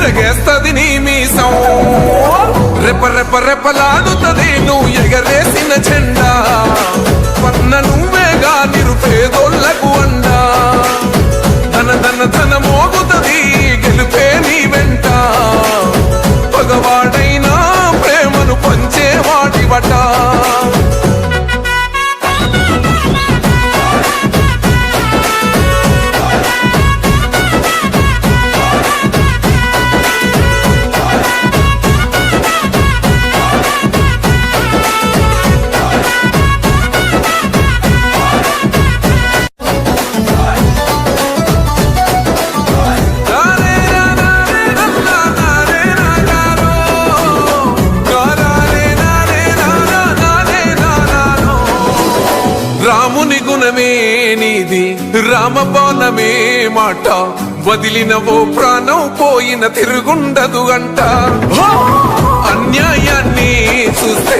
తిరగేస్తది నీ మీసం. రెప రెప రెపలాడుతది నువ్వు ఎగరేసిన జెండా రాముని గుణమే నీది రామబాణమే మాట. వదిలినవో ప్రాణం పోయిన తిరుగుండదు అంట అన్యాయాన్ని చూస్తే